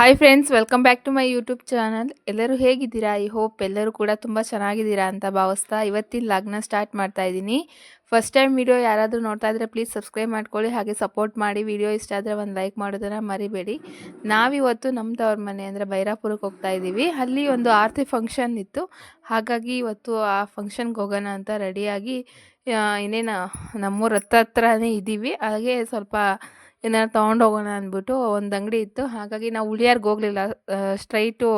Hi friends welcome back to my YouTube channel ಎಲ್ಲರೂ ಹೇಗಿದ್ದೀರಾ? I hope ಎಲ್ಲರೂ ಕೂಡ ತುಂಬ ಚೆನ್ನಾಗಿದ್ದೀರಾ ಅಂತ ಭಾವಿಸ್ತಾ ಇವತ್ತಿನ ಲಗ್ನ ಸ್ಟಾರ್ಟ್ ಮಾಡ್ತಾ ಇದ್ದೀನಿ. ಫಸ್ಟ್ ಟೈಮ್ ವಿಡಿಯೋ ಯಾರಾದರೂ ನೋಡ್ತಾ ಇದ್ರೆ ಪ್ಲೀಸ್ ಸಬ್ಸ್ಕ್ರೈಬ್ ಮಾಡ್ಕೊಳ್ಳಿ, ಹಾಗೆ ಸಪೋರ್ಟ್ ಮಾಡಿ. ವಿಡಿಯೋ ಇಷ್ಟ ಆದರೆ ಒಂದು ಲೈಕ್ ಮಾಡೋದನ್ನು ಮರಿಬೇಡಿ. ನಾವಿವತ್ತು ನಮ್ಮ ತವ್ರ ಮನೆ ಅಂದರೆ ಬೈರಾಪುರಕ್ಕೆ ಹೋಗ್ತಾ ಇದ್ದೀವಿ. ಅಲ್ಲಿ ಒಂದು ಆರತಿ ಫಂಕ್ಷನ್ ಇತ್ತು. ಹಾಗಾಗಿ ಇವತ್ತು ಆ ಫಂಕ್ಷನ್ಗೆ ಹೋಗೋಣ ಅಂತ ರೆಡಿಯಾಗಿ ಇನ್ನೇನು ನಮ್ಮೂರ ಹತ್ರ ಹತ್ರನೇ ಇದ್ದೀವಿ ಹಾಗೆ ಸ್ವಲ್ಪ ಏನಾದ್ರು ತೊಗೊಂಡು ಹೋಗೋಣ ಅಂದ್ಬಿಟ್ಟು ಒಂದು ಅಂಗಡಿ ಇತ್ತು. ಹಾಗಾಗಿ ನಾವು ಉಳಿಯಾರ್ಗೆ ಹೋಗಲಿಲ್ಲ. ಸ್ಟ್ರೈಟು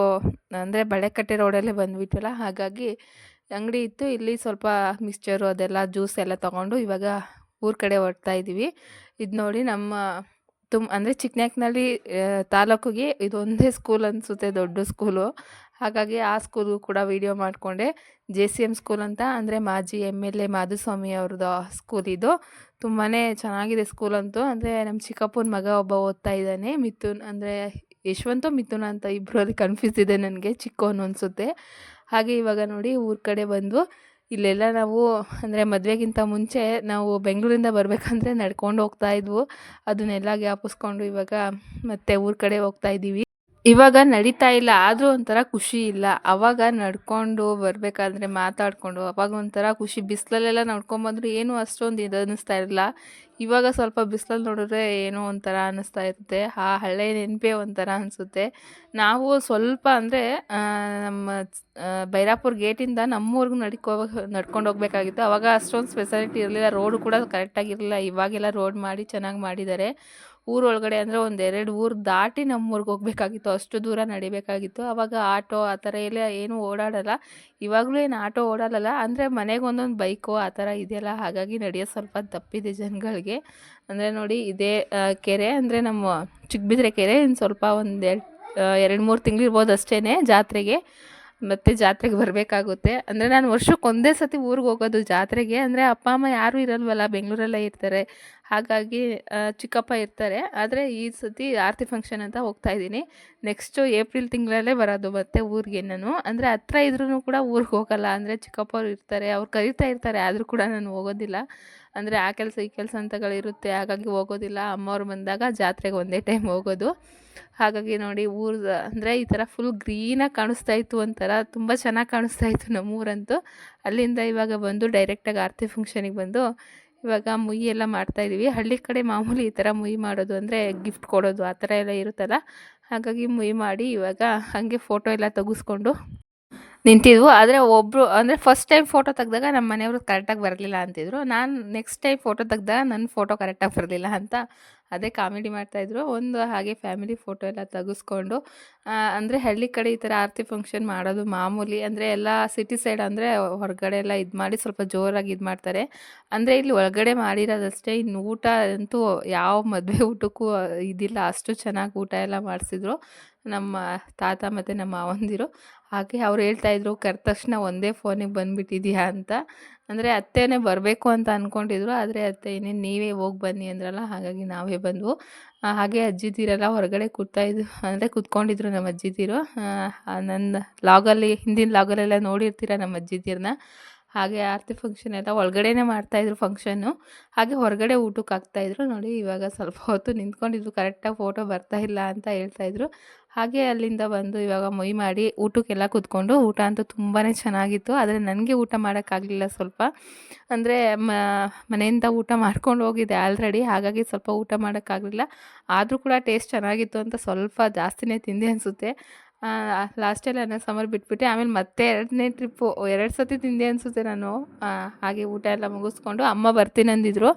ಅಂದರೆ ಬಳೆಕಟ್ಟೆ ರೋಡಲ್ಲೇ ಬಂದ್ಬಿಟ್ವಲ್ಲ, ಹಾಗಾಗಿ ಅಂಗಡಿ ಇತ್ತು. ಇಲ್ಲಿ ಸ್ವಲ್ಪ ಮಿಕ್ಸ್ಚರು ಅದೆಲ್ಲ ಜ್ಯೂಸ್ ಎಲ್ಲ ತೊಗೊಂಡು ಇವಾಗ ಊರ ಕಡೆ ಹೊರಡ್ತಾ ಇದ್ದೀವಿ ಇದು ನೋಡಿ ನಮ್ಮ ತುಮ್, ಅಂದರೆ ಚಿಕ್ಕನಾಕ್ನಲ್ಲಿ ತಾಲೂಕಿಗೆ ಇದೊಂದೇ ಸ್ಕೂಲ್ ಅನಿಸುತ್ತೆ, ದೊಡ್ಡ ಸ್ಕೂಲು. ಹಾಗಾಗಿ ಆ ಸ್ಕೂಲ್ಗೂ ಕೂಡ ವೀಡಿಯೋ ಮಾಡಿಕೊಂಡೆ. ಜೆ ಸಿ ಎಂ ಸ್ಕೂಲ್ ಅಂತ, ಅಂದರೆ ಮಾಜಿ ಎಂ ಎಲ್ ಎ ಮಾಧುಸ್ವಾಮಿ ಅವ್ರದ್ದು ಸ್ಕೂಲ್ ಇದು. ತುಂಬಾ ಚೆನ್ನಾಗಿದೆ ಸ್ಕೂಲ್ ಅಂತೂ. ಅಂದರೆ ನಮ್ಮ ಚಿಕ್ಕಪ್ಪನ ಮಗ ಒಬ್ಬ ಓದ್ತಾ ಇದ್ದಾನೆ. ಮಿಥುನ್, ಅಂದರೆ ಯಶವಂತ ಮಿಥುನ್ ಅಂತ ಇಬ್ಬರಲ್ಲಿ ಕನ್ಫ್ಯೂಸ್ ಇದೆ ನನಗೆ ಚಿಕ್ಕವನು ಅನಿಸುತ್ತೆ. ಹಾಗೆ ಇವಾಗ ನೋಡಿ ಊರ ಕಡೆ ಬಂದು ಇಲ್ಲೆಲ್ಲ ನಾವು, ಅಂದರೆ ಮದುವೆಗಿಂತ ಮುಂಚೆ ನಾವು ಬೆಂಗಳೂರಿಂದ ಬರಬೇಕಂದ್ರೆ ನಡ್ಕೊಂಡು ಹೋಗ್ತಾ ಇದ್ವು. ಅದನ್ನೆಲ್ಲ ಜ್ಞಾಪಿಸ್ಕೊಂಡು ಇವಾಗ ಮತ್ತೆ ಊರ ಕಡೆ ಹೋಗ್ತಾ ಇದ್ದೀವಿ. ಇವಾಗ ನಡೀತಾ ಇಲ್ಲ, ಆದರೂ ಒಂಥರ ಖುಷಿ ಇಲ್ಲ. ಅವಾಗ ನಡ್ಕೊಂಡು ಬರಬೇಕಾದ್ರೆ ಮಾತಾಡಿಕೊಂಡು, ಅವಾಗ ಒಂಥರ ಖುಷಿ. ಬಿಸಿಲಲ್ಲೆಲ್ಲ ನಡ್ಕೊಂಬಂದ್ರೆ ಏನೂ ಅಷ್ಟೊಂದು ಇದು ಅನ್ನಿಸ್ತಾ ಇರಲಿಲ್ಲ. ಇವಾಗ ಸ್ವಲ್ಪ ಬಿಸಿಲಲ್ಲಿ ನೋಡಿದ್ರೆ ಏನೋ ಒಂಥರ ಅನ್ನಿಸ್ತಾ ಇರುತ್ತೆ. ಆ ಹಳೆ ನೆನಪೇ ಒಂಥರ ಅನಿಸುತ್ತೆ. ನಾವು ಸ್ವಲ್ಪ ಅಂದರೆ ನಮ್ಮ ಬೈರಾಪುರ ಗೇಟಿಂದ ನಮ್ಮೂರ್ಗೆ ನಡ್ಕೋ, ನಡ್ಕೊಂಡು ಹೋಗ್ಬೇಕಾಗಿತ್ತು. ಅವಾಗ ಅಷ್ಟೊಂದು ಸ್ಪೆಷಾಲಿಟಿ ಇರಲಿಲ್ಲ. ರೋಡು ಕೂಡ ಕರೆಕ್ಟಾಗಿರಲಿಲ್ಲ ಇವಾಗೆಲ್ಲ ರೋಡ್ ಮಾಡಿ ಚೆನ್ನಾಗಿ ಮಾಡಿದ್ದಾರೆ. ಊರೊಳಗಡೆ ಅಂದರೆ ಒಂದೆರಡು ಊರು ದಾಟಿ ನಮ್ಮೂರಿಗೆ ಹೋಗ್ಬೇಕಾಗಿತ್ತು, ಅಷ್ಟು ದೂರ ನಡಿಬೇಕಾಗಿತ್ತು. ಆವಾಗ ಆಟೋ ಆ ಥರ ಎಲ್ಲ ಏನು ಓಡಾಡಲ್ಲ. ಇವಾಗಲೂ ಏನು ಆಟೋ ಓಡಾಡಲ್ಲ, ಅಂದರೆ ಮನೆಗೆ ಒಂದೊಂದು ಬೈಕು ಆ ಥರ ಇದೆಯಲ್ಲ, ಹಾಗಾಗಿ ನಡೆಯೋದು ಸ್ವಲ್ಪ ತಪ್ಪಿದೆ ಜನಗಳಿಗೆ. ಅಂದರೆ ನೋಡಿ, ಇದೇ ಕೆರೆ ಅಂದರೆ ನಮ್ಮ ಚಿಕ್ಕಬಿದ್ರೆ ಕೆರೆ, ಇನ್ನು ಸ್ವಲ್ಪ ಒಂದು ಎರಡು ಎರಡು ಮೂರು ತಿಂಗಳು ಇರ್ಬೋದು ಅಷ್ಟೇ ಜಾತ್ರೆಗೆ. ಮತ್ತು ಜಾತ್ರೆಗೆ ಬರಬೇಕಾಗುತ್ತೆ. ಅಂದರೆ ನಾನು ವರ್ಷಕ್ಕೆ ಒಂದೇ ಸತಿ ಊರಿಗೆ ಹೋಗೋದು ಜಾತ್ರೆಗೆ. ಅಂದರೆ ಅಪ್ಪ, ಅಮ್ಮ ಯಾರೂ ಇರಲ್ವಲ್ಲ, ಬೆಂಗಳೂರಲ್ಲೇ ಇರ್ತಾರೆ. ಹಾಗಾಗಿ ಚಿಕ್ಕಪ್ಪ ಇರ್ತಾರೆ. ಆದರೆ ಈ ಸತಿ ಆರತಿ ಫಂಕ್ಷನ್ ಅಂತ ಹೋಗ್ತಾ ಇದ್ದೀನಿ. ನೆಕ್ಸ್ಟು ಏಪ್ರಿಲ್ ತಿಂಗಳಲ್ಲೇ ಬರೋದು ಮತ್ತೆ ಊರಿಗೆ ನಾನು. ಅಂದರೆ ಹತ್ರ ಇದ್ರೂ ಕೂಡ ಊರಿಗೆ ಹೋಗಲ್ಲ. ಅಂದರೆ ಚಿಕ್ಕಪ್ಪವ್ರು ಇರ್ತಾರೆ, ಅವ್ರು ಕರಿತಾ ಇರ್ತಾರೆ. ಆದರೂ ಕೂಡ ನಾನು ಹೋಗೋದಿಲ್ಲ. ಅಂದರೆ ಆ ಕೆಲಸ ಈ ಕೆಲಸ ಅಂತಗಳಿರುತ್ತೆ ಹಾಗಾಗಿ ಹೋಗೋದಿಲ್ಲ. ಅಮ್ಮವ್ರು ಬಂದಾಗ ಜಾತ್ರೆಗೆ ಒಂದೇ ಟೈಮ್ ಹೋಗೋದು. ಹಾಗಾಗಿ ನೋಡಿ ಊರು, ಅಂದರೆ ಈ ಥರ ಫುಲ್ ಗ್ರೀನಾಗಿ ಕಾಣಿಸ್ತಾ ಇತ್ತು ಒಂಥರ. ತುಂಬ ಚೆನ್ನಾಗಿ ಕಾಣಿಸ್ತಾ ಇತ್ತು ನಮ್ಮೂರಂತೂ. ಅಲ್ಲಿಂದ ಇವಾಗ ಬಂದು ಡೈರೆಕ್ಟಾಗಿ ಆರತಿ ಫಂಕ್ಷನಿಗೆ ಬಂದು ಇವಾಗ ಮುಯಿ ಎಲ್ಲ ಮಾಡ್ತಾಯಿದ್ದೀವಿ ಹಳ್ಳಿ ಕಡೆ ಮಾಮೂಲಿ ಈ ಥರ ಮುಯಿ ಮಾಡೋದು ಅಂದರೆ ಗಿಫ್ಟ್ ಕೊಡೋದು ಆ ಥರ ಎಲ್ಲ ಇರುತ್ತಲ್ಲ. ಹಾಗಾಗಿ ಮುಯಿ ಮಾಡಿ ಇವಾಗ ಹಾಗೆ ಫೋಟೋ ಎಲ್ಲ ತೆಗೆಸ್ಕೊಂಡು ನಿಂತಿದ್ವು. ಆದರೆ ಒಬ್ಬರು ಅಂದರೆ ಫಸ್ಟ್ ಟೈಮ್ ಫೋಟೋ ತೆಗ್ದಾಗ ನಮ್ಮ ಮನೆಯವರು ಕರೆಕ್ಟಾಗಿ ಬರಲಿಲ್ಲ ಅಂತಿದ್ರು. ನಾನು ನೆಕ್ಸ್ಟ್ ಟೈಮ್ ಫೋಟೋ ತೆಗ್ದಾಗ ನನ್ನ ಫೋಟೋ ಕರೆಕ್ಟಾಗಿ ಬರಲಿಲ್ಲ ಅಂತ ಅದೇ ಕಾಮಿಡಿ ಮಾಡ್ತಾಯಿದ್ರು ಒಂದು ಹಾಗೆ ಫ್ಯಾಮಿಲಿ ಫೋಟೋ ಎಲ್ಲ ತೆಗೆಸ್ಕೊಂಡು ಅಂದರೆ ಹಳ್ಳಿ ಕಡೆ ಈ ಥರ ಆರತಿ ಫಂಕ್ಷನ್ ಮಾಡೋದು ಮಾಮೂಲಿ, ಅಂದರೆ ಎಲ್ಲ ಸಿಟಿ ಸೈಡ್ ಅಂದರೆ ಹೊರಗಡೆ ಎಲ್ಲ ಇದು ಮಾಡಿ ಸ್ವಲ್ಪ ಜೋರಾಗಿ ಇದು ಮಾಡ್ತಾರೆ. ಅಂದರೆ ಇಲ್ಲಿ ಒಳಗಡೆ ಮಾಡಿರೋದಷ್ಟೇ, ಇನ್ನು ಊಟ ಅಂತೂ ಯಾವ ಮದುವೆ ಊಟಕ್ಕೂ ಇದಿಲ್ಲ. ಅಷ್ಟು ಚೆನ್ನಾಗಿ ಊಟ ಎಲ್ಲ ಮಾಡಿಸಿದ್ರು. ನಮ್ಮ ತಾತ ಮತ್ತು ನಮ್ಮ ಮಾವಂದಿರು. ಹಾಗೆ ಅವ್ರು ಹೇಳ್ತಾಯಿದ್ರು ಕರೆದ ತಕ್ಷಣ ಒಂದೇ ಫೋನಿಗೆ ಬಂದುಬಿಟ್ಟಿದ್ಯಾ? ಅಂತ. ಅಂದರೆ ಅತ್ತೆನೇ ಬರಬೇಕು ಅಂತ ಅಂದ್ಕೊಂಡಿದ್ರು ಆದರೆ ಅತ್ತೆ ಇನ್ನೇನು ನೀವೇ ಹೋಗಿ ಬನ್ನಿ ಅಂದ್ರಲ್ಲ, ಹಾಗಾಗಿ ನಾವೇ ಬಂದವು. ಹಾಗೆ ಅಜ್ಜಿದಿರೆಲ್ಲ ಹೊರಗಡೆ ಕೂತಾಯಿದ್ರು ಅಂದರೆ ಕೂತ್ಕೊಂಡಿದ್ರು ನಮ್ಮ ಅಜ್ಜಿದಿರು ನನ್ನ ಲಾಗಲ್ಲಿ, ಹಿಂದಿನ ಲಾಗಲ್ಲೆಲ್ಲ ನೋಡಿರ್ತೀರ ನಮ್ಮ ಅಜ್ಜಿದಿರನ್ನ ಹಾಗೆ ಆರತಿ ಫಂಕ್ಷನ್ ಎಲ್ಲ ಒಳಗಡೆನೇ ಮಾಡ್ತಾಯಿದ್ರು ಫಂಕ್ಷನ್ನು ಹಾಗೆ ಹೊರಗಡೆ ಊಟಕ್ಕೆ ಹಾಕ್ತಾಯಿದ್ರು ನೋಡಿ, ಇವಾಗ ಸ್ವಲ್ಪ ಹೊತ್ತು ನಿಂತ್ಕೊಂಡಿದ್ರು. ಕರೆಕ್ಟಾಗಿ ಫೋಟೋ ಬರ್ತಾ ಇಲ್ಲ ಅಂತ ಹೇಳ್ತಾಯಿದ್ರು ಹಾಗೆ ಅಲ್ಲಿಂದ ಬಂದು ಇವಾಗ ಮೊಯ್ ಮಾಡಿ ಊಟಕ್ಕೆಲ್ಲ ಕೂತ್ಕೊಂಡು ಊಟ ಅಂತೂ ತುಂಬಾ ಚೆನ್ನಾಗಿತ್ತು. ಆದರೆ ನನಗೆ ಊಟ ಮಾಡೋಕ್ಕಾಗಲಿಲ್ಲ ಸ್ವಲ್ಪ. ಅಂದರೆ ಮನೆಯಿಂದ ಊಟ ಮಾಡ್ಕೊಂಡು ಹೋಗಿದ್ದೆ ಆಲ್ರೆಡಿ ಹಾಗಾಗಿ ಸ್ವಲ್ಪ ಊಟ ಮಾಡೋಕ್ಕಾಗಲಿಲ್ಲ. ಆದರೂ ಕೂಡ ಟೇಸ್ಟ್ ಚೆನ್ನಾಗಿತ್ತು ಅಂತ ಸ್ವಲ್ಪ ಜಾಸ್ತಿನೇ ತಿಂದೆ ಅನಿಸುತ್ತೆ. ಲಾಸ್ಟಲ್ಲಿ ಅನ್ನ ಸಾಂಬಾರು ಬಿಟ್ಬಿಟ್ಟೆ ಆಮೇಲೆ ಮತ್ತೆ ಎರಡನೇ ಟ್ರಿಪ್ಪು ಎರಡು ಸತಿ ತಿಂದೆ ಅನಿಸುತ್ತೆ ನಾನು. ಹಾಗೆ ಊಟ ಎಲ್ಲ ಮುಗಿಸ್ಕೊಂಡು ಅಮ್ಮ ಬರ್ತೀನಿ ಅಂದಿದ್ರು.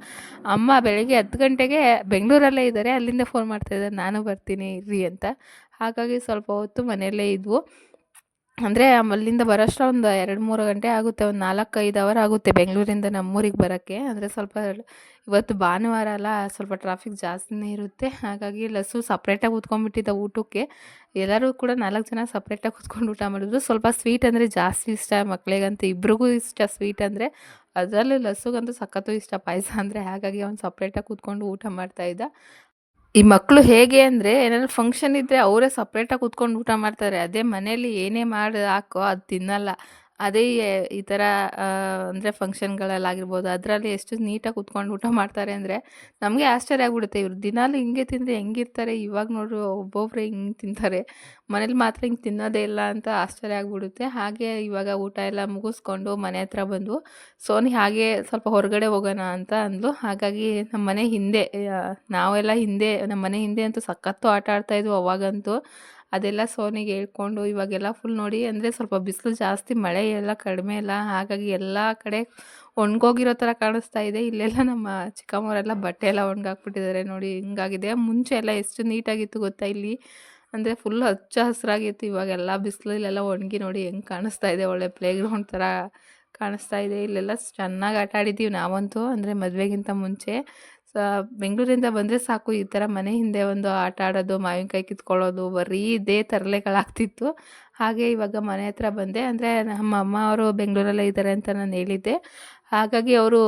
ಅಮ್ಮ ಬೆಳಗ್ಗೆ ಹತ್ತು ಗಂಟೆಗೆ ಬೆಂಗಳೂರಲ್ಲೇ ಇದ್ದಾರೆ ಅಲ್ಲಿಂದ ಫೋನ್ ಮಾಡ್ತಾಯಿದ್ದಾರೆ ನಾನು ಬರ್ತೀನಿ, ಇರ್ರಿ ಅಂತ. ಹಾಗಾಗಿ ಸ್ವಲ್ಪ ಹೊತ್ತು ಮನೆಯಲ್ಲೇ ಇದ್ವು. ಅಂದರೆ ಅಲ್ಲಿಂದ ಬರೋಷ್ಟು ಒಂದು ಎರಡು ಮೂರು ಗಂಟೆ ಆಗುತ್ತೆ, ಒಂದು ನಾಲ್ಕು ಐದು ಅವರ್ ಆಗುತ್ತೆ ಬೆಂಗಳೂರಿಂದ ನಮ್ಮೂರಿಗೆ ಬರೋಕ್ಕೆ. ಅಂದರೆ ಸ್ವಲ್ಪ ಇವತ್ತು ಭಾನುವಾರ ಅಲ್ಲ, ಸ್ವಲ್ಪ ಟ್ರಾಫಿಕ್ ಜಾಸ್ತಿನೇ ಇರುತ್ತೆ. ಹಾಗಾಗಿ ಲಸ್ಸು ಸಪ್ರೇಟಾಗಿ ಕೂತ್ಕೊಂಡ್ಬಿಟ್ಟಿದ್ದ ಊಟಕ್ಕೆ. ಎಲ್ಲರೂ ಕೂಡ ನಾಲ್ಕು ಜನ ಸಪ್ರೇಟಾಗಿ ಕೂತ್ಕೊಂಡು ಊಟ ಮಾಡಿದ್ರು. ಸ್ವಲ್ಪ ಸ್ವೀಟ್ ಅಂದರೆ ಜಾಸ್ತಿ ಇಷ್ಟ ಮಕ್ಕಳಿಗಂತೂ ಇಬ್ರಿಗೂ ಇಷ್ಟ ಸ್ವೀಟ್ ಅಂದರೆ ಅದರಲ್ಲೂ ಲಸ್ಸುಗಂತೂ ಸಖತ್ತು ಇಷ್ಟ ಪಾಯಸ ಅಂದರೆ. ಹಾಗಾಗಿ ಅವ್ನು ಸಪ್ರೇಟಾಗಿ ಕೂತ್ಕೊಂಡು ಊಟ ಮಾಡ್ತಾಯಿದ್ದ ಈ ಮಕ್ಕಳು ಹೇಗೆ ಅಂದರೆ ಏನಾದ್ರು ಫಂಕ್ಷನ್ ಇದ್ದರೆ ಅವರೇ ಸಪ್ರೇಟಾಗಿ ಕೂತ್ಕೊಂಡು ಊಟ ಮಾಡ್ತಾರೆ. ಅದೇ ಮನೇಲಿ ಏನೇ ಮಾಡಿ, ಹಾಕೋ, ಅದು ತಿನ್ನಲ್ಲ. ಅದೇ ಈ ಥರ ಅಂದರೆ ಫಂಕ್ಷನ್ಗಳಲ್ಲಾಗಿರ್ಬೋದು, ಅದರಲ್ಲಿ ಎಷ್ಟು ನೀಟಾಗಿ ಕುತ್ಕೊಂಡು ಊಟ ಮಾಡ್ತಾರೆ ಅಂದರೆ ನಮಗೆ ಆಶ್ಚರ್ಯ ಆಗ್ಬಿಡುತ್ತೆ. ಇವ್ರು ದಿನಾಲು ಹಿಂಗೆ ತಿಂದರೆ ಹೆಂಗಿರ್ತಾರೆ? ಇವಾಗ ನೋಡ್ರಿ ಒಬ್ಬೊಬ್ರು ಹಿಂಗೆ ತಿಂತಾರೆ. ಮನೇಲಿ ಮಾತ್ರ ಹಿಂಗೆ ತಿನ್ನೋದೇ ಇಲ್ಲ ಅಂತ ಆಶ್ಚರ್ಯ ಆಗ್ಬಿಡುತ್ತೆ. ಹಾಗೆ ಇವಾಗ ಊಟ ಎಲ್ಲ ಮುಗಿಸ್ಕೊಂಡು ಮನೆ ಹತ್ರ ಬಂದು, ಸೋನಿ ಹಾಗೆ ಸ್ವಲ್ಪ ಹೊರಗಡೆ ಹೋಗೋಣ ಅಂತ ಅಂದ್ಲು. ಹಾಗಾಗಿ ನಮ್ಮ ಮನೆ ಹಿಂದೆ ನಾವೆಲ್ಲ ಹಿಂದೆ ನಮ್ಮ ಮನೆ ಹಿಂದೆ ಅಂತೂ ಸಖತ್ತು ಆಟ ಆಡ್ತಾಯಿದ್ವು ಅವಾಗಂತೂ. ಅದೆಲ್ಲ ಸೋನಿಗೆ ಹೇಳ್ಕೊಂಡು ಇವಾಗೆಲ್ಲ ಫುಲ್ ನೋಡಿ ಅಂದರೆ ಸ್ವಲ್ಪ ಬಿಸಿಲು ಜಾಸ್ತಿ, ಮಳೆ ಎಲ್ಲ ಕಡಿಮೆ ಇಲ್ಲ ಹಾಗಾಗಿ ಎಲ್ಲ ಕಡೆ ಒಣಗೋಗಿರೋ ಥರ ಕಾಣಿಸ್ತಾ ಇದೆ. ಇಲ್ಲೆಲ್ಲ ನಮ್ಮ ಚಿಕ್ಕಮ್ಮವರೆಲ್ಲ ಬಟ್ಟೆ ಎಲ್ಲ ಒಣಗಾಕ್ಬಿಟ್ಟಿದ್ದಾರೆ ನೋಡಿ, ಹಿಂಗಾಗಿದೆ. ಮುಂಚೆ ಎಲ್ಲ ಎಷ್ಟು ನೀಟಾಗಿತ್ತು ಗೊತ್ತಾ ಇಲ್ಲಿ? ಅಂದರೆ ಫುಲ್ ಹಚ್ಚ ಹಸಿರಾಗಿತ್ತು. ಇವಾಗೆಲ್ಲ ಬಿಸಿಲಲ್ಲೆಲ್ಲ ಒಣಗಿ ನೋಡಿ ಹೆಂಗೆ ಕಾಣಿಸ್ತಾ ಇದೆ ಒಳ್ಳೆ ಪ್ಲೇಗ್ರೌಂಡ್ ಥರ ಕಾಣಿಸ್ತಾ ಇದೆ. ಇಲ್ಲೆಲ್ಲ ಚೆನ್ನಾಗಿ ಆಟ ಆಡಿದ್ದೀವಿ ನಾವಂತೂ, ಅಂದರೆ ಮದುವೆಗಿಂತ ಮುಂಚೆ. ಸೊ ಬೆಂಗಳೂರಿಂದ ಬಂದರೆ ಸಾಕು, ಈ ಥರ ಮನೆ ಹಿಂದೆ ಒಂದು ಆಟ ಆಡೋದು, ಮಾವಿನಕಾಯಿ ಕಿತ್ಕೊಳ್ಳೋದು, ಬರೀ ಇದೇ ತರಲೆಗಳಾಗ್ತಿತ್ತು. ಹಾಗೆ ಇವಾಗ ಮನೆ ಹತ್ರ ಬಂದೆ. ಅಂದರೆ ನಮ್ಮ ಅಮ್ಮ ಅವರು ಬೆಂಗಳೂರಲ್ಲೇ ಇದ್ದಾರೆ ಅಂತ ನಾನು ಹೇಳಿದ್ದೆ. ಹಾಗಾಗಿ ಅವರು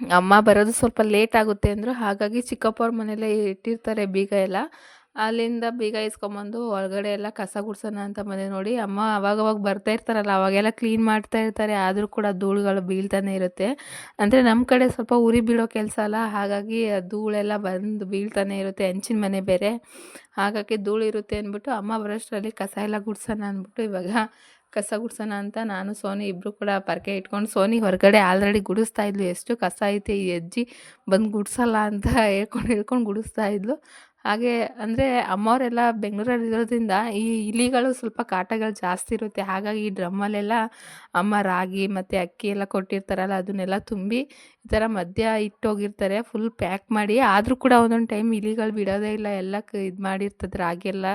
ಅಮ್ಮ ಬರೋದು ಸ್ವಲ್ಪ ಲೇಟ್ ಆಗುತ್ತೆ ಅಂದರು. ಹಾಗಾಗಿ ಚಿಕ್ಕಪ್ಪ ಅವ್ರ ಮನೆಯಲ್ಲೇ ಇಟ್ಟಿರ್ತಾರೆ ಬೀಗ ಎಲ್ಲ. ಅಲ್ಲಿಂದ ಬೀಗ ಇಸ್ಕೊಂಬಂದು ಒಳಗಡೆ ಎಲ್ಲ ಕಸ ಗುಡ್ಸೋಣ ಅಂತ ಬಂದೆ ನೋಡಿ. ಅಮ್ಮ ಅವಾಗವಾಗ ಬರ್ತಾ ಇರ್ತಾರಲ್ಲ, ಅವಾಗೆಲ್ಲ ಕ್ಲೀನ್ ಮಾಡ್ತಾ ಇರ್ತಾರೆ. ಆದರೂ ಕೂಡ ಧೂಳುಗಳು ಬೀಳ್ತಾನೆ ಇರುತ್ತೆ. ಅಂದರೆ ನಮ್ಮ ಕಡೆ ಸ್ವಲ್ಪ ಉರಿ ಬೀಳೋ ಕೆಲಸ ಅಲ್ಲ, ಹಾಗಾಗಿ ಧೂಳೆಲ್ಲ ಬಂದು ಬೀಳ್ತಾನೆ ಇರುತ್ತೆ. ಹೆಂಚಿನ ಮನೆ ಬೇರೆ. ಹಾಗಾಗಿ ಧೂಳು ಇರುತ್ತೆ ಅಂದ್ಬಿಟ್ಟು ಅಮ್ಮ ಬರೋಷ್ಟರಲ್ಲಿ ಕಸ ಎಲ್ಲ ಗುಡ್ಸೋಣ ಅಂದ್ಬಿಟ್ಟು ಇವಾಗ ಕಸ ಗುಡ್ಸೋಣ ಅಂತ ನಾನು, ಸೋನಿ ಇಬ್ಬರು ಕೂಡ ಪರಕೆ ಇಟ್ಕೊಂಡು, ಸೋನಿ ಹೊರಗಡೆ ಆಲ್ರೆಡಿ ಗುಡಿಸ್ತಾ ಇದ್ಲು. ಎಷ್ಟು ಕಸ ಐತೆ ಈ ಅಜ್ಜಿ ಬಂದು ಗುಡಿಸಲ್ಲ ಅಂತ ಹೇಳ್ಕೊಂಡು ಹೇಳ್ಕೊಂಡು ಗುಡಿಸ್ತಾ ಇದ್ಲು. ಹಾಗೆ ಅಂದರೆ ಅಮ್ಮವರೆಲ್ಲ ಬೆಂಗಳೂರಲ್ಲಿ ಇರೋದ್ರಿಂದ ಈ ಇಲಿಗಳು ಸ್ವಲ್ಪ ಕಾಟಗಳು ಜಾಸ್ತಿ ಇರುತ್ತೆ. ಹಾಗಾಗಿ ಈ ಡ್ರಮ್ಮಲ್ಲೆಲ್ಲ ಅಮ್ಮ ರಾಗಿ ಮತ್ತು ಅಕ್ಕಿ ಎಲ್ಲ ಕೊಟ್ಟಿರ್ತಾರಲ್ಲ, ಅದನ್ನೆಲ್ಲ ತುಂಬಿ ಈ ಥರ ಮಧ್ಯ ಇಟ್ಟೋಗಿರ್ತಾರೆ. ಫುಲ್ ಪ್ಯಾಕ್ ಮಾಡಿ. ಆದರೂ ಕೂಡ ಒಂದೊಂದು ಟೈಮ್ ಇಲಿಗಳು ಬಿಡೋದೇ ಇಲ್ಲ. ಎಲ್ಲ ಇದು ಮಾಡಿರ್ತದೆ ರಾಗಿ ಎಲ್ಲ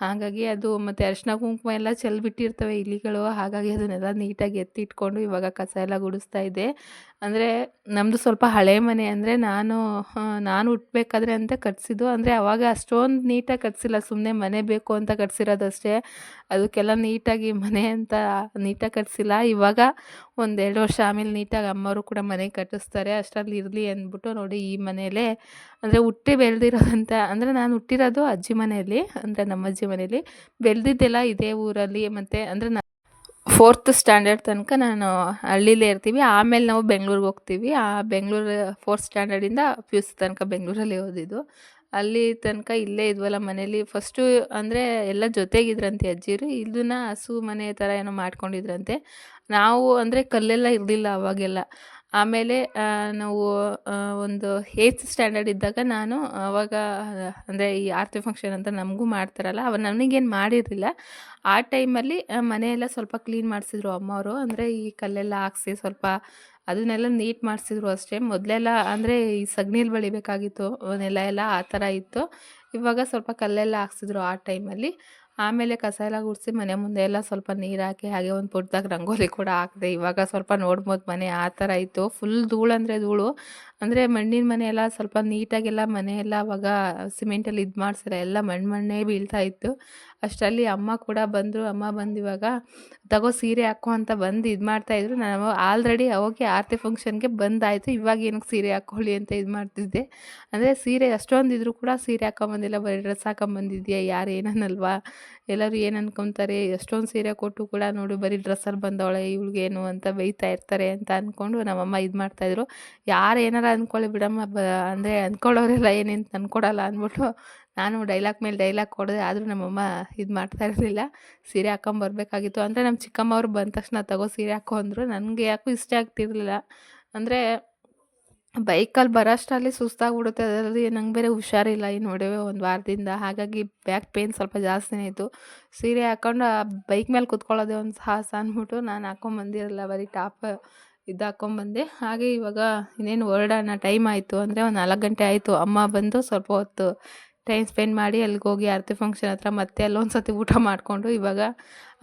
ಹಾಗಾಗಿ ಅದು ಮತ್ತು ಅರಿಶಿನ ಕುಂಕುಮ ಎಲ್ಲ ಚೆಲ್ಬಿಟ್ಟಿರ್ತವೆ ಇಲಿಗಳು. ಹಾಗಾಗಿ ಅದನ್ನೆಲ್ಲ ನೀಟಾಗಿ ಎತ್ತಿಟ್ಕೊಂಡು ಇವಾಗ ಕಸ ಎಲ್ಲ ಗುಡಿಸ್ತಾ ಇದೆ. ಅಂದರೆ ನಮ್ಮದು ಸ್ವಲ್ಪ ಹಳೆ ಮನೆ ಅಂದರೆ ನಾನು ನಾನು ಹುಟ್ಟಬೇಕಾದ್ರೆ ಅಂತ ಕಟ್ಸಿದ್ದು. ಅಂದರೆ ಅವಾಗ ಅಷ್ಟೊಂದು ನೀಟಾಗಿ ಕಟ್ಸಿಲ್ಲ. ಸುಮ್ಮನೆ ಮನೆ ಬೇಕು ಅಂತ ಕಟ್ಸಿರೋದಷ್ಟೇ. ಅದಕ್ಕೆಲ್ಲ ನೀಟಾಗಿ ಮನೆ ಅಂತ ನೀಟಾಗಿ ಕಟ್ಸಿಲ್ಲ. ಇವಾಗ ಒಂದೆರಡು ವರ್ಷ ಆಮೇಲೆ ನೀಟಾಗಿ ಅಮ್ಮವರು ಕೂಡ ಮನೆ ಕಟ್ಟಿಸ್ತಾರೆ. ಅಷ್ಟರಲ್ಲಿ ಇರಲಿ ಅಂದ್ಬಿಟ್ಟು ನೋಡಿ ಈ ಮನೆಯಲ್ಲೇ. ಅಂದರೆ ಹುಟ್ಟಿ ಬೆಳೆದಿರೋದಂತ, ಅಂದರೆ ನಾನು ಹುಟ್ಟಿರೋದು ಅಜ್ಜಿ ಮನೆಯಲ್ಲಿ. ಅಂದರೆ ನಮ್ಮ ಅಜ್ಜಿ ಮನೆಯಲ್ಲಿ. ಬೆಳೆದಿದ್ದೆಲ್ಲ ಇದೇ ಊರಲ್ಲಿ ಮತ್ತು ಅಂದರೆ ಫೋರ್ತ್ ಸ್ಟ್ಯಾಂಡರ್ಡ್ ತನಕ ನಾನು ಹಳ್ಳಿಲೇ ಇರ್ತೀವಿ. ಆಮೇಲೆ ನಾವು ಬೆಂಗಳೂರಿಗೆ ಹೋಗ್ತೀವಿ. ಆ ಬೆಂಗಳೂರು ಫೋರ್ತ್ ಸ್ಟ್ಯಾಂಡರ್ಡಿಂದ ಪಿ ಯು ಸಿ ತನಕ ಬೆಂಗಳೂರಲ್ಲಿ ಓದಿದ್ದು. ಅಲ್ಲಿ ತನಕ ಇಲ್ಲೇ ಇದ್ವಲ್ಲ ಮನೇಲಿ ಫಸ್ಟು ಅಂದರೆ ಎಲ್ಲ ಜೊತೆಗಿದ್ರಂತೆ ಅಜ್ಜಿರು. ಇದನ್ನ ಹಸು ಮನೆ ಥರ ಏನೋ ಮಾಡ್ಕೊಂಡಿದ್ರಂತೆ. ನಾವು ಅಂದರೆ ಕಲ್ಲೆಲ್ಲ ಇರಲಿಲ್ಲ ಅವಾಗೆಲ್ಲ. ಆಮೇಲೆ ನಾವು ಒಂದು ಏಯ್ತ್ ಸ್ಟ್ಯಾಂಡರ್ಡ್ ಇದ್ದಾಗ ನಾನು ಅವಾಗ, ಅಂದರೆ ಈ ಆರತಿ ಫಂಕ್ಷನ್ ಅಂತ ನಮಗೂ ಮಾಡ್ತಾರಲ್ಲ ಅವಾಗ ನನಗೇನು ಮಾಡಿರಲಿಲ್ಲ. ಆ ಟೈಮಲ್ಲಿ ಮನೆಯೆಲ್ಲ ಸ್ವಲ್ಪ ಕ್ಲೀನ್ ಮಾಡಿಸಿದ್ರು ಅಮ್ಮವರು. ಅಂದರೆ ಈ ಕಲ್ಲೆಲ್ಲ ಹಾಕ್ಸಿ ಸ್ವಲ್ಪ ಅದನ್ನೆಲ್ಲ ನೀಟ್ ಮಾಡಿಸಿದ್ರು ಅಷ್ಟೇ. ಮೊದಲೆಲ್ಲ, ಅಂದರೆ ಈ ಸಗ್ನೀಲಿ ಬೆಳಿಬೇಕಾಗಿತ್ತು, ನೆಲ ಎಲ್ಲ ಆ ಥರ ಇತ್ತು. ಇವಾಗ ಸ್ವಲ್ಪ ಕಲ್ಲೆಲ್ಲ ಹಾಕ್ಸಿದ್ರು ಆ ಟೈಮಲ್ಲಿ ಆಮೇಲೆ ಕಸ ಎಲ್ಲ ಗುಡಿಸಿ ಮನೆ ಮುಂದೆ ಎಲ್ಲ ಸ್ವಲ್ಪ ನೀರು ಹಾಕಿ, ಹಾಗೆ ಒಂದು ಪುಟ್ಟದಾಗ ರಂಗೋಲಿ ಕೂಡ ಹಾಕಿದೆ. ಇವಾಗ ಸ್ವಲ್ಪ ನೋಡ್ಬೋದು ಮನೆ, ಆ ಥರ ಇತ್ತು. ಫುಲ್ ಧೂಳು ಅಂದರೆ ಧೂಳು. ಅಂದರೆ ಮಣ್ಣಿನ ಮನೆ ಎಲ್ಲ ಸ್ವಲ್ಪ ನೀಟಾಗೆಲ್ಲ ಮನೆ ಎಲ್ಲ ಅವಾಗ ಸಿಮೆಂಟಲ್ಲಿ ಇದು ಮಾಡ್ಸಿರ ಎಲ್ಲ ಮಣ್ಣು ಮಣ್ಣೇ ಬೀಳ್ತಾ ಇತ್ತು. ಅಷ್ಟರಲ್ಲಿ ಅಮ್ಮ ಕೂಡ ಬಂದರು. ಅಮ್ಮ ಬಂದು ಇವಾಗ ತಗೋ ಸೀರೆ ಹಾಕೋ ಅಂತ ಬಂದು ಇದು ಮಾಡ್ತಾಯಿದ್ರು ನಾನು ಆಲ್ರೆಡಿ ಅವಾಗೆ ಆರತಿ ಫಂಕ್ಷನ್ಗೆ ಬಂದಾಯಿತು. ಇವಾಗ ಏನಕ್ಕೆ ಸೀರೆ ಹಾಕ್ಕೊಳ್ಳಿ ಅಂತ ಇದು ಮಾಡ್ತಿದ್ದೆ. ಅಂದರೆ ಸೀರೆ ಅಷ್ಟೊಂದು ಇದ್ರೂ ಕೂಡ ಸೀರೆ ಹಾಕೊಂಬಂದಿಲ್ಲ. ಬರೀ ಡ್ರೆಸ್ ಹಾಕೊಂಬಂದಿದ್ಯಾ? ಯಾರು ಏನನ್ನಲ್ವಾ? ಎಲ್ಲರೂ ಏನು ಅನ್ಕೊತಾರೆ? ಎಷ್ಟೊಂದು ಸೀರೆ ಕೊಟ್ಟು ಕೂಡ ನೋಡು, ಬರೀ ಡ್ರೆಸ್ಸಲ್ಲಿ ಬಂದವಳೆ, ಇವ್ಳಿಗೇನು ಅಂತ ಬೈತಾ ಇರ್ತಾರೆ ಅಂತ ಅಂದ್ಕೊಂಡು ನಮ್ಮಮ್ಮ ಇದು ಮಾಡ್ತಾಯಿದ್ರು ಯಾರು ಏನಾರ ಅಂದ್ಕೊಳ್ಳಿ ಬಿಡಮ್ಮ ಬ, ಅಂದರೆ ಅಂದ್ಕೊಳ್ಳೋರೆಲ್ಲ ಏನೇನು ತಂದ್ಕೊಡಲ್ಲ ಅಂದ್ಬಿಟ್ಟು ನಾನು ಡೈಲಾಗ್ ಮೇಲೆ ಡೈಲಾಗ್ ಕೊಡಿದೆ ಆದರೂ ನಮ್ಮಮ್ಮ ಇದು ಮಾಡ್ತಾ ಇರಲಿಲ್ಲ. ಸೀರೆ ಹಾಕೊಂಬರ್ಬೇಕಾಗಿತ್ತು ಅಂದರೆ ನಮ್ಮ ಚಿಕ್ಕಮ್ಮವ್ರು ಬಂದ ತಕ್ಷಣ ತಗೋ ಸೀರೆ ಹಾಕೋ ಅಂದರು. ನನಗೆ ಯಾಕೂ ಇಷ್ಟ ಆಗ್ತಿರಲಿಲ್ಲ. ಅಂದರೆ ಬೈಕಲ್ಲಿ ಬರೋಷ್ಟರಲ್ಲಿ ಸುಸ್ತಾಗ್ಬಿಡುತ್ತೆ. ಅದರಲ್ಲಿ ನಂಗೆ ಬೇರೆ ಹುಷಾರಿಲ್ಲ ಈ ನಡುವೆ ಒಂದು ವಾರದಿಂದ. ಹಾಗಾಗಿ ಬ್ಯಾಕ್ ಪೇಯ್ನ್ ಸ್ವಲ್ಪ ಜಾಸ್ತಿನೇ ಇತ್ತು. ಸೀರೆ ಹಾಕ್ಕೊಂಡು ಆ ಬೈಕ್ ಮೇಲೆ ಕುತ್ಕೊಳ್ಳೋದೇ ಒಂದು ಸಾಹಸ ಅಂದ್ಬಿಟ್ಟು ನಾನು ಹಾಕ್ಕೊಂಬಂದಿರಲ್ಲ ಬರೀ ಟಾಪ್ ಇದು ಹಾಕ್ಕೊಂಬಂದೆ ಹಾಗೆ ಇವಾಗ ಇನ್ನೇನು ಹೊರಡೋಣ ಟೈಮ್ ಆಯಿತು ಅಂದರೆ ಒಂದು ನಾಲ್ಕು ಗಂಟೆ ಆಯಿತು. ಅಮ್ಮ ಬಂದು ಸ್ವಲ್ಪ ಹೊತ್ತು ಟೈಮ್ ಸ್ಪೆಂಡ್ ಮಾಡಿ ಅಲ್ಲಿಗೆ ಹೋಗಿ ಆರತಿ ಫಂಕ್ಷನ್ ಹತ್ರ ಮತ್ತೆ ಅಲ್ಲೊಂದು ಸತಿ ಊಟ ಮಾಡಿಕೊಂಡು ಇವಾಗ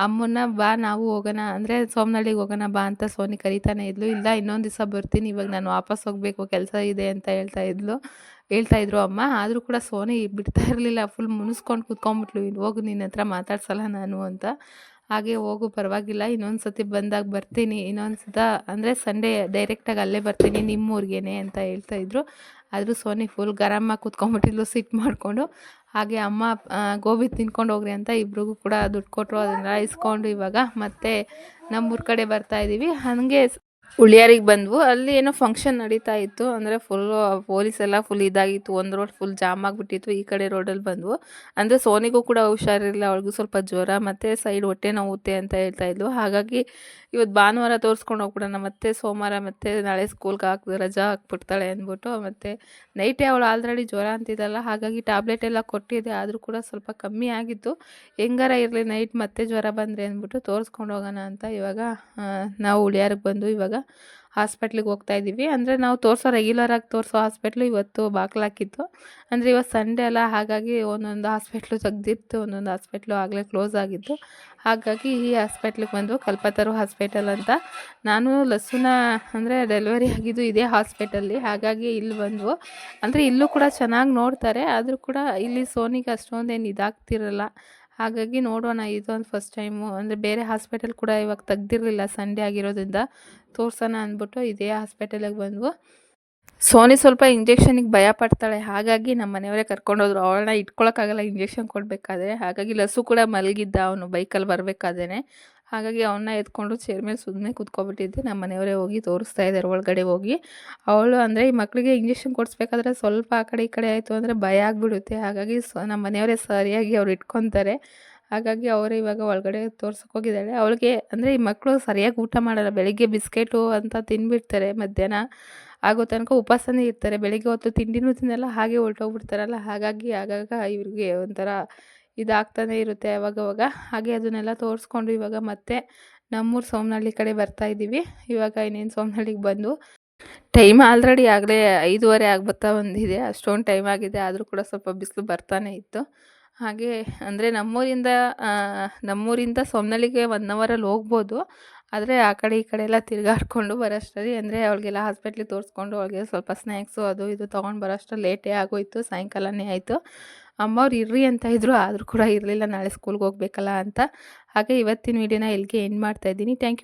ಅಮ್ಮನ್ನ ಬಾ, ನಾವು ಹೋಗೋಣ ಅಂದರೆ ಸೋಮನಳ್ಳಿಗೆ ಹೋಗೋಣ ಬಾ ಅಂತ ಸೋನಿ ಕರಿತಾನೆ ಇದ್ಲು. ಇಲ್ಲ, ಇನ್ನೊಂದು ದಿವಸ ಬರ್ತೀನಿ. ಇವಾಗ ನಾನು ವಾಪಸ್ ಹೋಗಬೇಕು, ಕೆಲಸ ಇದೆ ಅಂತ ಹೇಳ್ತಾ ಇದ್ಲು. ಹೇಳ್ತಾ ಇದ್ರು ಅಮ್ಮ. ಆದರೂ ಕೂಡ ಸೋನಿ ಬಿಡ್ತಾ ಇರಲಿಲ್ಲ. ಫುಲ್ ಮುನಿಸ್ಕೊಂಡು ಕೂತ್ಕೊಂಡ್ಬಿಟ್ಲು. ಹೋಗು ನಿನ್ನ ಹತ್ರ ಮಾತಾಡ್ಸಲ್ಲ ನಾನು ಅಂತ. ಹಾಗೆ ಹೋಗು, ಪರವಾಗಿಲ್ಲ. ಇನ್ನೊಂದು ಸತಿ ಬಂದಾಗ ಬರ್ತೀನಿ. ಇನ್ನೊಂದು ಸತ ಅಂದರೆ ಸಂಡೇ ಡೈರೆಕ್ಟಾಗಿ ಅಲ್ಲೇ ಬರ್ತೀನಿ ನಿಮ್ಮ ಊರಿಗೇನೆ ಅಂತ ಹೇಳ್ತಾ ಇದ್ರು. ಆದರೂ ಸೋನಿ ಫುಲ್ ಗರಮ್ಮ ಕೂತ್ಕೊಂಡ್ಬಿಟ್ಟಿದ್ಲು ಸಿಟ್ ಮಾಡಿಕೊಂಡು. ಹಾಗೆ ಅಮ್ಮ ಗೋಬಿ ತಿನ್ಕೊಂಡು ಹೋಗ್ರಿ ಅಂತ ಇಬ್ರಿಗೂ ಕೂಡ ದುಡ್ಡು ಕೊಟ್ಟರು ಅದನ್ನೆಲ್ಲ ಇಸ್ಕೊಂಡು ಇವಾಗ ಮತ್ತೆ ನಮ್ಮೂರ ಕಡೆ ಬರ್ತಾ ಇದ್ದೀವಿ ಹಾಗೆ ಉಳಿಯಾರಿಗೆ ಬಂದ್ವು. ಅಲ್ಲಿ ಏನೋ ಫಂಕ್ಷನ್ ನಡೀತಾ ಇತ್ತು. ಅಂದರೆ ಫುಲ್ಲು ಪೊಲೀಸ್ ಎಲ್ಲ ಫುಲ್ ಇದಾಗಿತ್ತು. ಒಂದು ರೋಡ್ ಫುಲ್ ಜಾಮ್ ಆಗಿಬಿಟ್ಟಿತ್ತು. ಈ ಕಡೆ ರೋಡಲ್ಲಿ ಬಂದ್ವು. ಅಂದರೆ ಸೋನಿಗೂ ಕೂಡ ಹುಷಾರಿರಲಿಲ್ಲ. ಅವಳಿಗೂ ಸ್ವಲ್ಪ ಜ್ವರ, ಮತ್ತು ಸೈಡ್ ಹೊಟ್ಟೆ ನೋವುತ್ತೆ ಅಂತ ಹೇಳ್ತಾ ಇದ್ಲು. ಹಾಗಾಗಿ ಇವತ್ತು ಭಾನುವಾರ ತೋರಿಸ್ಕೊಂಡು ಹೋಗ್ಬಿಡೋಣ. ಮತ್ತೆ ಸೋಮವಾರ ಮತ್ತೆ ನಾಳೆ ಸ್ಕೂಲ್ಗೆ ಹಾಕಿ, ರಜಾ ಹಾಕ್ಬಿಡ್ತಾಳೆ ಅಂದ್ಬಿಟ್ಟು ಮತ್ತು ನೈಟೇ ಅವಳು ಆಲ್ರೆಡಿ ಜ್ವರ ಅಂತಿದ್ದಲ್ಲ. ಹಾಗಾಗಿ ಟ್ಯಾಬ್ಲೆಟ್ ಎಲ್ಲ ಕೊಟ್ಟಿದೆ. ಆದರೂ ಕೂಡ ಸ್ವಲ್ಪ ಕಮ್ಮಿ ಆಗಿತ್ತು. ಹೆಂಗಾರ ಇರಲಿ ನೈಟ್ ಮತ್ತೆ ಜ್ವರ ಬಂದರೆ ಅಂದ್ಬಿಟ್ಟು ತೋರಿಸ್ಕೊಂಡು ಹೋಗೋಣ ಅಂತ ಇವಾಗ ನಾವು ಉಳಿಯಾರಿಗೆ ಬಂದು ಇವಾಗ ಹಾಸ್ಪಿಟ್ಲಿಗೆ ಹೋಗ್ತಾ ಇದ್ದೀವಿ. ಅಂದರೆ ನಾವು ತೋರಿಸೋ ರೆಗ್ಯುಲರಾಗಿ ತೋರಿಸೋ ಹಾಸ್ಪಿಟ್ಲು ಇವತ್ತು ಬಾಗಿಲಾಕಿತ್ತು ಅಂದರೆ ಇವತ್ತು ಸಂಡೇ ಅಲ್ಲ, ಹಾಗಾಗಿ ಒಂದೊಂದು ಹಾಸ್ಪಿಟ್ಲು ತೆಗ್ದಿತ್ತು, ಒಂದೊಂದು ಹಾಸ್ಪಿಟ್ಲು ಆಗಲೇ ಕ್ಲೋಸ್ ಆಗಿತ್ತು ಹಾಗಾಗಿ ಈ ಹಾಸ್ಪಿಟ್ಲಿಗೆ ಬಂದು ಕಲ್ಪತರು ಹಾಸ್ಪಿಟಲ್ ಅಂತ. ನಾನು ಲಸುನ ಅಂದರೆ ಡೆಲಿವರಿ ಆಗಿದ್ದು ಇದೇ ಹಾಸ್ಪಿಟಲ್ಲಿ ಹಾಗಾಗಿ ಇಲ್ಲಿ ಬಂದು ಅಂದರೆ ಇಲ್ಲೂ ಕೂಡ ಚೆನ್ನಾಗಿ ನೋಡ್ತಾರೆ, ಆದರೂ ಕೂಡ ಇಲ್ಲಿ ಸೋನಿಗೆ ಅಷ್ಟೊಂದೇನು ಇದಾಗ್ತಿರಲ್ಲ. ಹಾಗಾಗಿ ನೋಡೋಣ ಇದೊಂದು ಫಸ್ಟ್ ಟೈಮು ಅಂದರೆ ಬೇರೆ ಹಾಸ್ಪಿಟಲ್ ಕೂಡ ಇವಾಗ ತೆಗ್ದಿರಲಿಲ್ಲ ಸಂಡೇ ಆಗಿರೋದ್ರಿಂದ. ತೋರ್ಸೋಣ ಅಂದ್ಬಿಟ್ಟು ಇದೇ ಹಾಸ್ಪಿಟಲಿಗೆ ಬಂದ್ವು. ಸೋನಿ ಸ್ವಲ್ಪ ಇಂಜೆಕ್ಷನಿಗೆ ಭಯ ಪಡ್ತಾಳೆ. ಹಾಗಾಗಿ ನಮ್ಮ ಮನೆಯವರೇ ಕರ್ಕೊಂಡೋದ್ರು ಅವಳನ್ನ ಇಟ್ಕೊಳಕ್ಕಾಗಲ್ಲ ಇಂಜೆಕ್ಷನ್ ಕೊಡಬೇಕಾದ್ರೆ. ಹಾಗಾಗಿ ಲಸು ಕೂಡ ಮಲಗಿದ್ದ ಅವನು ಬೈಕಲ್ಲಿ ಬರಬೇಕಾದ್ರೆ ಹಾಗಾಗಿ ಅವನ್ನ ಎತ್ಕೊಂಡು ಚೇರ್ ಮೇಲೆ ಸುಮ್ಮನೆ ಕೂತ್ಕೊಬಿಟ್ಟಿದ್ದೆ. ನಮ್ಮ ಮನೆಯವರೇ ಹೋಗಿ ತೋರಿಸ್ತಾ ಇದ್ದಾರೆ ಒಳಗಡೆ ಹೋಗಿ. ಅವಳು ಅಂದರೆ ಈ ಮಕ್ಕಳಿಗೆ ಇಂಜೆಕ್ಷನ್ ಕೊಡಿಸ್ಬೇಕಾದ್ರೆ ಸ್ವಲ್ಪ ಆ ಕಡೆ ಈ ಕಡೆ ಆಯಿತು ಅಂದರೆ ಭಯ ಆಗಿಬಿಡುತ್ತೆ. ಹಾಗಾಗಿ ಸ ನಮ್ಮ ಮನೆಯವರೇ ಸರಿಯಾಗಿ ಅವ್ರು ಇಟ್ಕೊತಾರೆ. ಹಾಗಾಗಿ ಅವರು ಇವಾಗ ಒಳಗಡೆ ತೋರ್ಸಕ್ಕೆ ಹೋಗಿದ್ದಾಳೆ ಅವಳಿಗೆ ಅಂದರೆ ಈ ಮಕ್ಕಳು ಸರಿಯಾಗಿ ಊಟ ಮಾಡಲ್ಲ. ಬೆಳಿಗ್ಗೆ ಬಿಸ್ಕೆಟು ಅಂತ ತಿಂದ್ಬಿಡ್ತಾರೆ ಮಧ್ಯಾಹ್ನ ಆಗೋ ತನಕ ಉಪಾಸನೆ ಇರ್ತಾರೆ. ಬೆಳಿಗ್ಗೆ ಹೊತ್ತು ತಿಂಡಿನೂ ತಿನ್ನಲ್ಲ, ಹಾಗೆ ಹೊರಟೋಗ್ಬಿಡ್ತಾರಲ್ಲ. ಹಾಗಾಗಿ ಆಗಾಗ ಇವ್ರಿಗೆ ಒಂಥರ ಇದಾಗ್ತಾನೆ ಇರುತ್ತೆ ಅವಾಗವಾಗ ಹಾಗೆ ಅದನ್ನೆಲ್ಲ ತೋರಿಸ್ಕೊಂಡು ಇವಾಗ ಮತ್ತೆ ನಮ್ಮೂರು ಸೋಮನಹಳ್ಳಿ ಕಡೆ ಬರ್ತಾ ಇದ್ದೀವಿ. ಇವಾಗ ಇನ್ನೇನು ಸೋಮನಹಳ್ಳಿಗೆ ಬಂದು ಟೈಮ್ ಆಲ್ರೆಡಿ ಆಗಲೇ ಐದೂವರೆ ಆಗ್ಬತ್ತಾ ಬಂದಿದೆ. ಅಷ್ಟೊಂದು ಟೈಮ್ ಆಗಿದೆ. ಆದರೂ ಕೂಡ ಸ್ವಲ್ಪ ಬಿಸಿಲು ಬರ್ತಾನೆ ಇತ್ತು. ಹಾಗೆ ಅಂದರೆ ನಮ್ಮೂರಿಂದ ನಮ್ಮೂರಿಂದ ಸೋಮನಹಳ್ಳಿಗೆ ಒನ್ ಅವರಲ್ಲಿ ಹೋಗ್ಬೋದು. ಆದರೆ ಆ ಕಡೆ ಈ ಕಡೆ ಎಲ್ಲ ತಿರುಗಾಡ್ಕೊಂಡು ಬರೋಷ್ಟರಲ್ಲಿ ಅಂದರೆ ಅವಳಿಗೆಲ್ಲ ಹಾಸ್ಪಿಟ್ಲಿಗೆ ತೋರಿಸ್ಕೊಂಡು ಅವಳಿಗೆ ಸ್ವಲ್ಪ ಸ್ನ್ಯಾಕ್ಸು ಅದು ಇದು ತೊಗೊಂಡು ಬರೋಷ್ಟರಲ್ಲಿ ಲೇಟೇ ಆಗೋಯ್ತು. ಸಾಯಂಕಾಲನೇ ಆಯಿತು. ಅಮ್ಮವ್ರು ಇರ್ರಿ ಅಂತ ಇದ್ರು, ಆದರೂ ಕೂಡ ಇರಲಿಲ್ಲ, ನಾಳೆ ಸ್ಕೂಲ್ಗೆ ಹೋಗ್ಬೇಕಲ್ಲ ಅಂತ. ಹಾಗೆ ಇವತ್ತಿನ ವಿಡಿಯೋನ ಇಲ್ಲಿಗೆ ಎಂಡ್ ಮಾಡ್ತಾ ಇದ್ದೀನಿ. Thank you